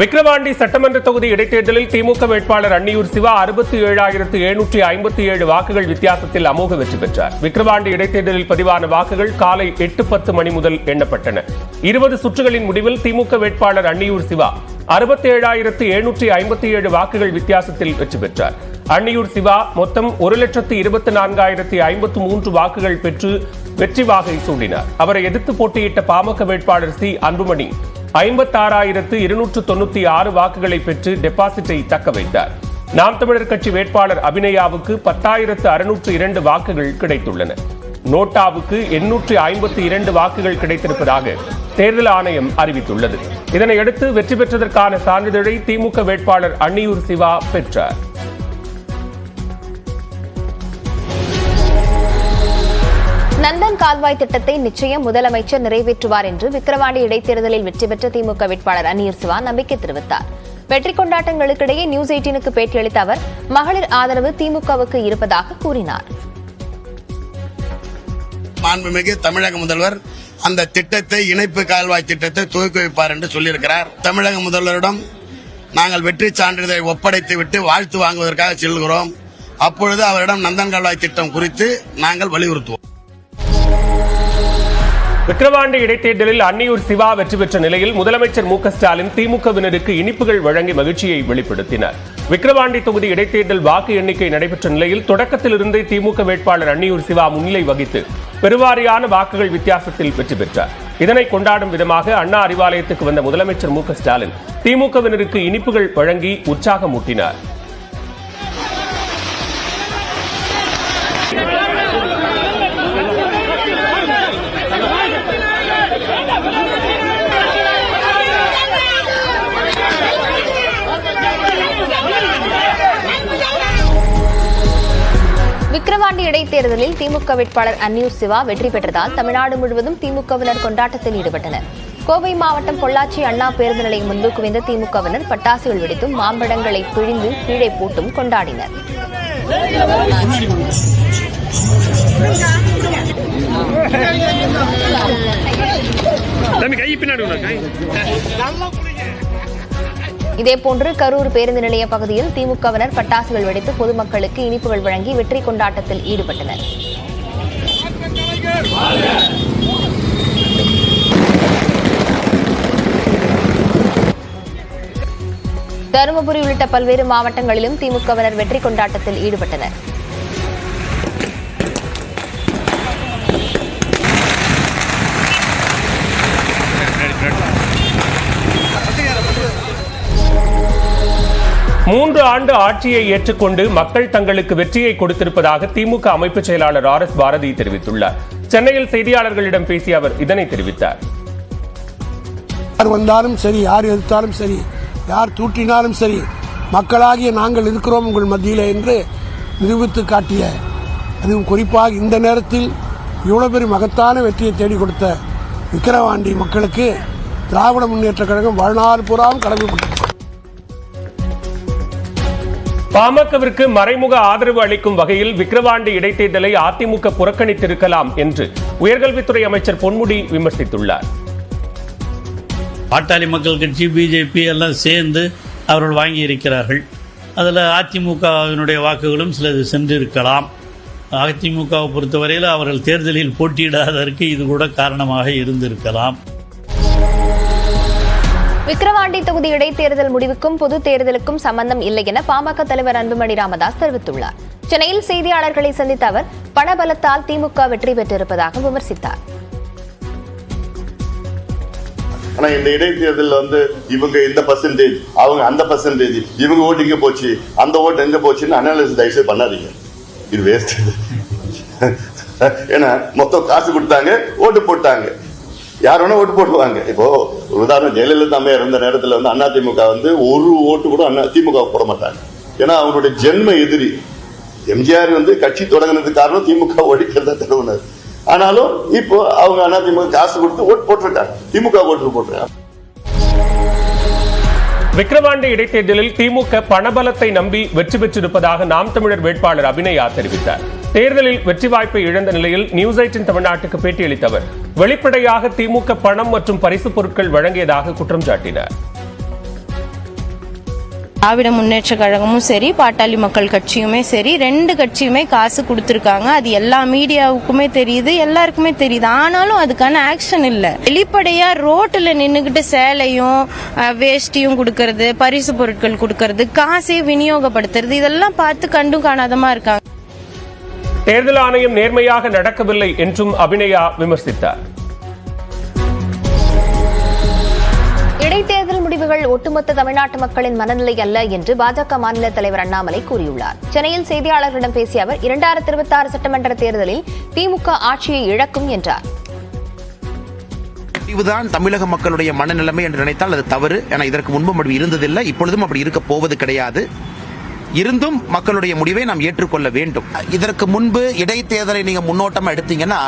விக்கிரவாண்டி சட்டமன்ற தொகுதி இடைத்தேர்தலில் திமுக வேட்பாளர் அன்னியூர் சிவா அறுபத்தி ஏழாயிரத்து எழுநூற்றி ஐம்பத்தி ஏழு வாக்குகள் வித்தியாசத்தில் அமோக வெற்றி பெற்றார். விக்கிரவாண்டி இடைத்தேர்தலில் பதிவான வாக்குகள் காலை எட்டு பத்து மணி முதல் எண்ணப்பட்டன. இருபது சுற்றுகளின் முடிவில் திமுக வேட்பாளர் அன்னியூர் சிவா அறுபத்தி ஏழாயிரத்து எழுநூற்றி ஐம்பத்தி ஏழு வாக்குகள் வித்தியாசத்தில் வெற்றி பெற்றார். அன்னியூர் சிவா மொத்தம் ஒரு லட்சத்து இருபத்தி நான்காயிரத்தி ஐம்பத்து மூன்று வாக்குகள் பெற்று வெற்றி வாகை சூடினார். அவரை எதிர்த்து போட்டியிட்ட பாமக வேட்பாளர் சி. அன்புமணி ஐம்பத்தாறாயிரத்து இருநூற்று தொண்ணூத்தி ஆறு வாக்குகளை பெற்று டெபாசிட்டை தக்க வைத்தார். நாம் தமிழர் கட்சி வேட்பாளர் அபிநயாவுக்கு பத்தாயிரத்து அறுநூற்று இரண்டு வாக்குகள் கிடைத்துள்ளன. நோட்டாவுக்கு எண்ணூற்று ஐம்பத்தி இரண்டு வாக்குகள் கிடைத்திருப்பதாக தேர்தல் ஆணையம் அறிவித்துள்ளது. இதனையடுத்து வெற்றி பெற்றதற்கான சான்றிதழை திமுக வேட்பாளர் அன்னியூர் சிவா பெற்றார். கால்வாய் திட்டத்தை நிச்சயம் முதலமைச்சர் நிறைவேற்றுவார் என்று விக்கிரவாண்டி இடைத்தேர்தலில் வெற்றி பெற்ற திமுக வேட்பாளர் அனீர் சிவா நம்பிக்கை தெரிவித்தார். வெற்றி கொண்டாட்டங்களுக்கிடையே நியூஸ் எயிட்டீனுக்கு பேட்டியளித்த அவர் மகளிர் ஆதரவு திமுகவுக்கு இருப்பதாக கூறினார். மாண்புமிகு தமிழக முதல்வர் அந்த திட்டத்தை இணைப்பு கால்வாய் திட்டத்தை துவக்கி வைப்பார் என்று சொல்லியிருக்கிறார். தமிழக முதல்வரிடம் நாங்கள் வெற்றி சான்றிதழை ஒப்படைத்து விட்டு வாழ்த்து வாங்குவதற்காக செல்கிறோம். அப்பொழுது அவரிடம் நந்தன் கால்வாய் திட்டம் குறித்து நாங்கள் வலியுறுத்துவோம். விக்கிரவாண்டி இடைத்தேர்தலில் அன்னியூர் சிவா வெற்றி பெற்ற நிலையில் முதலமைச்சர் மு க ஸ்டாலின் திமுகவினருக்கு இனிப்புகள் வழங்கி மகிழ்ச்சியை வெளிப்படுத்தினார். விக்கிரவாண்டி தொகுதி இடைத்தேர்தல் வாக்கு எண்ணிக்கை நடைபெற்ற நிலையில் தொடக்கத்திலிருந்தே திமுக வேட்பாளர் அன்னியூர் சிவா முன்னிலை வகித்து பெருவாரியான வாக்குகள் வித்தியாசத்தில் வெற்றி பெற்றார். இதனை கொண்டாடும் விதமாக அண்ணா அறிவாலயத்துக்கு வந்த முதலமைச்சர் மு க ஸ்டாலின் திமுகவினருக்கு இனிப்புகள் வழங்கி உற்சாகமூட்டினார். விக்கிரவாண்டி இடைத்தேர்தலில் திமுக வேட்பாளர் அன்னியூர் சிவா வெற்றி பெற்றதால் தமிழ்நாடு முழுவதும் திமுகவினர் கொண்டாட்டத்தில் ஈடுபட்டனர். கோவை மாவட்டம் பொள்ளாச்சி அண்ணா பேருந்து நிலையம் முன்பு குவிந்த திமுகவினர் பட்டாசுகள் வெடித்தும் மாம்பழங்களை பிழிந்து கீழே போட்டும் கொண்டாடினர். இதேபோன்று கரூர் பேருந்து நிலைய பகுதியில் திமுகவினர் பட்டாசுகள் வெடித்து பொதுமக்களுக்கு இனிப்புகள் வழங்கி வெற்றி கொண்டாட்டத்தில் ஈடுபட்டனர். தருமபுரி உள்ளிட்ட பல்வேறு மாவட்டங்களிலும் திமுகவினர் வெற்றி கொண்டாட்டத்தில் ஈடுபட்டனர். மூன்று ஆண்டு ஆட்சியை ஏற்றுக்கொண்டு மக்கள் தங்களுக்கு வெற்றியை கொடுத்திருப்பதாக திமுக அமைப்பு செயலாளர் ஆர் எஸ் பாரதி தெரிவித்துள்ளார். சென்னையில் செய்தியாளர்களிடம் பேசிய அவர் இதனை தெரிவித்தார். யார் வந்தாலும் சரி யார் எதிர்த்தாலும் சரி யார் தூட்டினாலும் சரி மக்களாகிய நாங்கள் இருக்கிறோம் உங்கள் மத்தியில் என்று நிரூபித்து காட்டிய அதுவும் குறிப்பாக இந்த நேரத்தில் இவ்வளவு பெரிய மகத்தான வெற்றியை தேடி கொடுத்த விக்கிரவாண்டி மக்களுக்கு திராவிட முன்னேற்ற கழகம் வாழ்நாள் பூராவும் கடமைப்பட்டது. பாமகவிற்கு மறைமுக ஆதரவு அளிக்கும் வகையில் விக்கிரவாண்டி இடைத்தேர்தலை அதிமுக புறக்கணித்திருக்கலாம் என்று உயர்கல்வித்துறை அமைச்சர் பொன்முடி விமர்சித்துள்ளார். பாட்டாளி மக்கள் கட்சி பிஜேபி எல்லாம் சேர்ந்து அவர்கள் வாங்கி இருக்கிறார்கள் அதில் அதிமுகவினுடைய வாக்குகளும் சிலது சென்றிருக்கலாம். அதிமுகவை பொறுத்தவரையில் அவர்கள் தேர்தலில் போட்டியிடாததற்கு இது கூட காரணமாக இருந்திருக்கலாம். விக்கிரவாண்டி தொகுதி இடைத்தேர்தல் முடிவுக்கும் பொது தேர்தலுக்கும் சம்பந்தம் இல்லை என பாமக தலைவர் அன்புமணி ராமதாஸ் தெரிவித்துள்ளார். சென்னையில் செய்தியாளர்களை சந்தித்த அவர் பணபலத்தால் திமுக வெற்றி பெற்றிருப்பதாக விமர்சித்தார். ஆனா இந்த இடைத்தேர்தலில் வந்து இவங்க இந்த பர்சன்டேஜ் அவங்க அந்த பர்சன்டேஜ் இவங்க ஓட்டு இங்க போச்சு அந்த ஓட்டு எங்க போச்சுன்னு அனாலிசிஸ் தயவுசெய்து பண்ணாதீங்க. இது வேஸ்ட் ஏன்னா மொத்தம் காசு கொடுத்தாங்க ஓட்டு போட்டாங்க. யார் வேணா ஓட்டு போடுவாங்க. இப்போ உதாரணம் ஜெயலலிதா அம்மையா இருந்த நேரத்தில் வந்து அதிமுக வந்து ஒரு ஓட்டு கூட அண்ணா திமுக போட மாட்டாங்க. ஏன்னா அவருடைய ஜென்ம எதிரி எம்ஜிஆர் வந்து கட்சி தொடங்கினதுக்கு காரணம் திமுக ஓடிக்கிறத தருவினர். ஆனாலும் இப்போ அவங்க அண்ணா திமுக காசு கொடுத்து ஓட்டு போட்டிருக்காங்க. திமுக ஓட்டு போட்டிருக்காங்க. விக்கிரவாண்டி இடைத்தேர்தலில் திமுக பணபலத்தை நம்பி வெற்றி பெற்றிருப்பதாக நாம் தமிழர் வேட்பாளர் அபிநயா தெரிவித்தார். தேர்தலில் வெற்றி வாய்ப்பை இழந்த நிலையில் நியூஸ் எயிட்டின் தமிழ்நாட்டுக்கு பேட்டியளித்த அவர் வெளிப்படையாக திமுக பணம் மற்றும் பரிசுப் பொருட்கள் வழங்கியதாக குற்றம் சாட்டினார். திராவிட முன்னேற்ற கழகமும் சரி பாட்டாளி மக்கள் கட்சியுமே சரி ரெண்டு கட்சியுமே காசு கொடுத்துருக்காங்க. அது எல்லா மீடியாவுக்குமே தெரியுது எல்லாருக்குமே தெரியுது. ஆனாலும் அதுக்கான ஆக்ஷன் இல்லை. வெளிப்படையா ரோட்டில் நின்றுக்கிட்டு சேலையும் வேஷ்டியும் கொடுக்கறது பரிசு பொருட்கள் கொடுக்கறது காசே விநியோகப்படுத்துறது இதெல்லாம் பார்த்து கண்டும் காணாதமா இருக்காங்க. தேர்தல் ஆணையம் நேர்மையாக நடக்கவில்லை என்றும் அபிநயா விமர்சித்தார். இடைத்தேர்தல் முடிவுகள் ஒட்டுமொத்த தமிழ்நாட்டு மக்களின் மனநிலை அல்ல என்று பாஜக மாநில தலைவர் அண்ணாமலை கூறியுள்ளார். சென்னையில் செய்தியாளர்களிடம் பேசிய அவர் இரண்டாயிரத்தி இருபத்தி ஆறு சட்டமன்ற தேர்தலில் திமுக ஆட்சியை இழக்கும் என்றார். இதுதான் தமிழக மக்களுடைய மனநிலைமை என்று நினைத்தால் அது தவறு. என இதற்கு முன்பும் அப்படி இருந்ததில்லை இப்பொழுதும் அப்படி இருக்க போவது கிடையாது. இருந்தும் மக்களுடைய முடிவை நாம் ஏற்றுக்கொள்ள வேண்டும். இதற்கு முன்பு இடைத்தேர்தலை நீங்க முன்னோட்டமா எடுத்தீங்கன்னா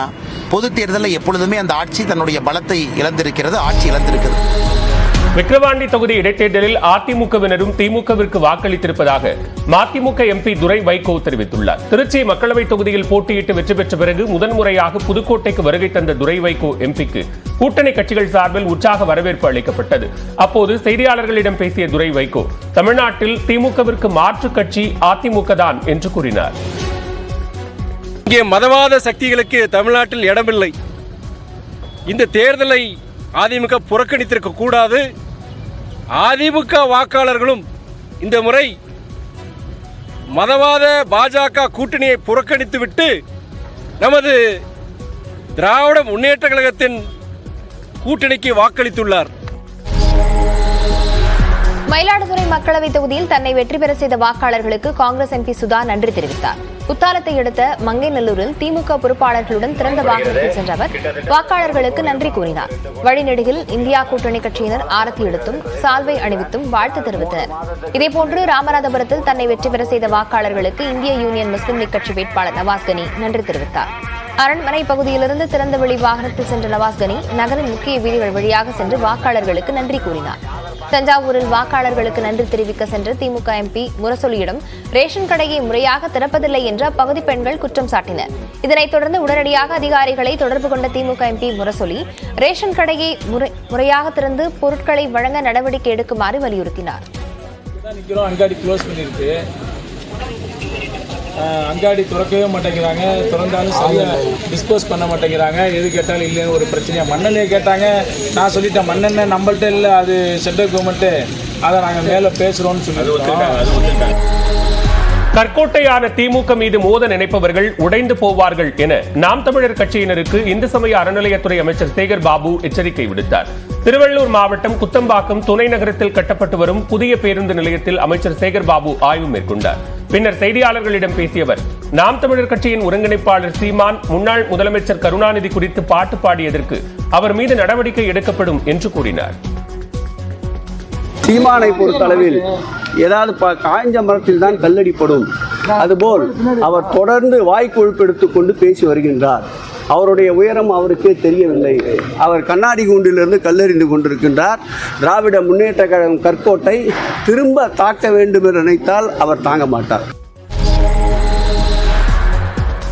பொது தேர்தலில் எப்பொழுதுமே அந்த ஆட்சி தன்னுடைய பலத்தை இழந்திருக்கிறது ஆட்சி இழந்திருக்கிறது. விக்கிரவாண்டி தொகுதி இடைத்தேர்தலில் அதிமுகவினரும் திமுகவிற்கு வாக்களித்திருப்பதாக மதிமுக எம்பி துரை வைகோ தெரிவித்துள்ளார். திருச்சி மக்களவைத் தொகுதியில் போட்டியிட்டு வெற்றி பெற்ற பிறகு முதன்முறையாக புதுக்கோட்டைக்கு வருகை தந்த துரை வைகோ எம்பிக்கு கூட்டணி கட்சிகள் சார்பில் உற்சாக வரவேற்பு அளிக்கப்பட்டது. அப்போது செய்தியாளர்களிடம் பேசிய துரை வைகோ தமிழ்நாட்டில் திமுகவிற்கு மாற்று கட்சி அதிமுக தான் என்று கூறினார். இங்கே மதவாத சக்திகளுக்கு தமிழ்நாட்டில் இடமில்லை. இந்த தேர்தலை அதிமுக புறக்கணித்திருக்க கூடாது. அதிமுக வாக்காளர்களும் இந்த முறை மதவாத பாஜக கூட்டணியை புறக்கணித்துவிட்டு நமது திராவிட முன்னேற்ற கழகத்தின் கூட்டணிக்கு வாக்களித்துள்ளார். மயிலாடுதுறை மக்களவைத் தொகுதியில் தன்னை வெற்றி பெற செய்த வாக்காளர்களுக்கு காங்கிரஸ் எம்பி சுதா நன்றி தெரிவித்தார். குத்தாலத்தை அடுத்த மங்கைநல்லூரில் திமுக பொறுப்பாளர்களுடன் திறந்த வாகனத்தில் சென்ற அவர் வாக்காளர்களுக்கு நன்றி கூறினார். வழிநெடுகில் இந்தியா கூட்டணி கட்சியினர் ஆரத்தி எடுத்தும் சால்வை அணிவித்தும் வாழ்த்து தெரிவித்தனர். இதேபோன்று ராமநாதபுரத்தில் தன்னை வெற்றி பெற செய்த வாக்காளர்களுக்கு இந்திய யூனியன் முஸ்லிம் லீக் கட்சி வேட்பாளர் நவாஸ் கனி நன்றி தெரிவித்தார். அரண்மனை பகுதியிலிருந்து திறந்தவெளி வாகனத்தில் சென்ற நவாஸ் கனி நகரின் முக்கிய வீதிகள் வழியாக சென்று வாக்காளர்களுக்கு நன்றி கூறினார். தஞ்சாவூரில் வாக்காளர்களுக்கு நன்றி தெரிவிக்க சென்ற திமுக எம்பி முரசொலியிடம் ரேஷன் கடையை முறையாக திறப்பதில்லை என்று அப்பகுதி பெண்கள் குற்றம் சாட்டினர். இதனைத் தொடர்ந்து உடனடியாக அதிகாரிகளை தொடர்பு கொண்ட திமுக எம்பி முரசொலி ரேஷன் கடையை முறை- முறையாக திறந்து பொருட்களை வழங்க நடவடிக்கை எடுக்குமாறு வலியுறுத்தினார். அங்காடி திறக்கவே மாட்டேங்கிறாங்க. திறந்தாலும் சரியாக டிஸ்போஸ் பண்ண மாட்டேங்கிறாங்க. எது கேட்டாலும் இல்லைன்னு ஒரு பிரச்சனையா மண்ணெண்ணெய் கேட்டாங்க. நான் சொல்லிட்டேன் மண்ணெண்ணெய் நம்மள்ட்ட இல்லை அது சென்ட்ரல் கவர்மெண்ட்டு அதை நாங்கள் மேலே பேசுகிறோம்னு சொல்லியிருக்கோம் கற்கோட்டையான திமுக மீது மோத நினைப்பவர்கள் உடைந்து போவார்கள் என நாம் தமிழர் கட்சியினருக்கு இந்து சமய அறநிலையத்துறை அமைச்சர் சேகர் பாபு எச்சரிக்கை விடுத்தார். திருவள்ளூர் மாவட்டம் குத்தம்பாக்கம் துணை நகரத்தில் கட்டப்பட்டு வரும் புதிய பேருந்து நிலையத்தில் அமைச்சர் சேகர் பாபு ஆய்வு மேற்கொண்டார். பின்னர் செய்தியாளர்களிடம் பேசிய அவர் நாம் தமிழர் கட்சியின் ஒருங்கிணைப்பாளர் சீமான் முன்னாள் முதலமைச்சர் கருணாநிதி குறித்து பாட்டு பாடியதற்கு அவர் மீது நடவடிக்கை எடுக்கப்படும் என்று கூறினார். சீமானை பொறுத்தளவில் ஏதாவது காய்ஞ்ச மரத்தில் தான் கல்லடிப்படும் அதுபோல் அவர் தொடர்ந்து வாய்க்கொழுப்பெடுத்துக் எடுத்துக்கொண்டு பேசி வருகின்றார். அவருடைய உயரம் அவருக்கே தெரியவில்லை. அவர் கண்ணாடி கூண்டிலிருந்து கல்லெறிந்து கொண்டிருக்கின்றார். திராவிட முன்னேற்ற கழகம் கற்கோட்டை திரும்ப தாக்க வேண்டும் என்று நினைத்தால் அவர் தாங்க மாட்டார்.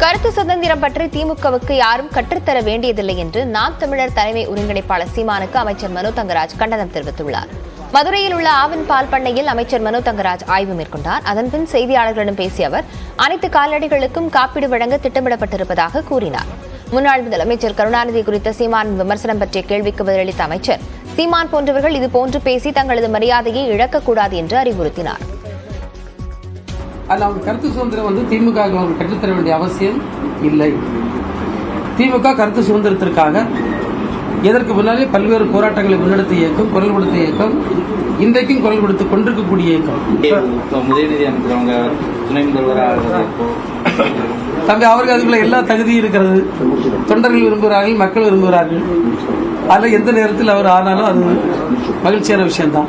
கருத்து சுதந்திரம் பற்றி திமுகவுக்கு யாரும் கற்றுத்தர வேண்டியதில்லை என்று நாம் தமிழர் தலைமை ஒருங்கிணைப்பாளர் சீமானுக்கு அமைச்சர் மனோ தங்கராஜ் கண்டனம் தெரிவித்துள்ளார். மதுரையில் உள்ள ஆவின் பால் பண்ணையில் அமைச்சர் மனோ தங்கராஜ் ஆய்வு மேற்கொண்டார். அதன்பின் செய்தியாளர்களிடம் பேசிய அவர் அனைத்து கால்நடைகளுக்கும் காப்பீடு வழங்க திட்டமிடப்பட்டிருப்பதாக கூறினார். முன்னாள் முதலமைச்சர் கருணாநிதி குறித்த சீமானின் விமர்சனம் பற்றிய கேள்விக்கு பதிலளித்த அமைச்சர் சீமான் போன்றவர்கள் இதுபோன்று பேசி தங்களது மரியாதையை இழக்கக்கூடாது என்று அறிவுறுத்தினார். அதில் அவங்க கருத்து சுதந்திரம் வந்து திமுக அவங்க கற்றுத்தர வேண்டிய அவசியம் இல்லை. திமுக கருத்து சுதந்திரத்திற்காக எதற்கு முன்னாலே பல்வேறு போராட்டங்களை முன்னெடுத்த இயக்கம் குரல் கொடுத்த இயக்கம் இன்றைக்கும் குரல் கொடுத்து கொண்டிருக்கக்கூடிய இயக்கம். உதயநிதி அமைச்சர் அவங்க துணை முதல்வராக தம்பி அவருக்கு அதுக்குள்ள எல்லா தகுதியும் இருக்கிறது. தொண்டர்கள் விரும்புகிறார்கள் மக்கள் விரும்புகிறார்கள். அதில் எந்த நேரத்தில் அவர் ஆனாலும் அது மகிழ்ச்சியான விஷயம்தான்.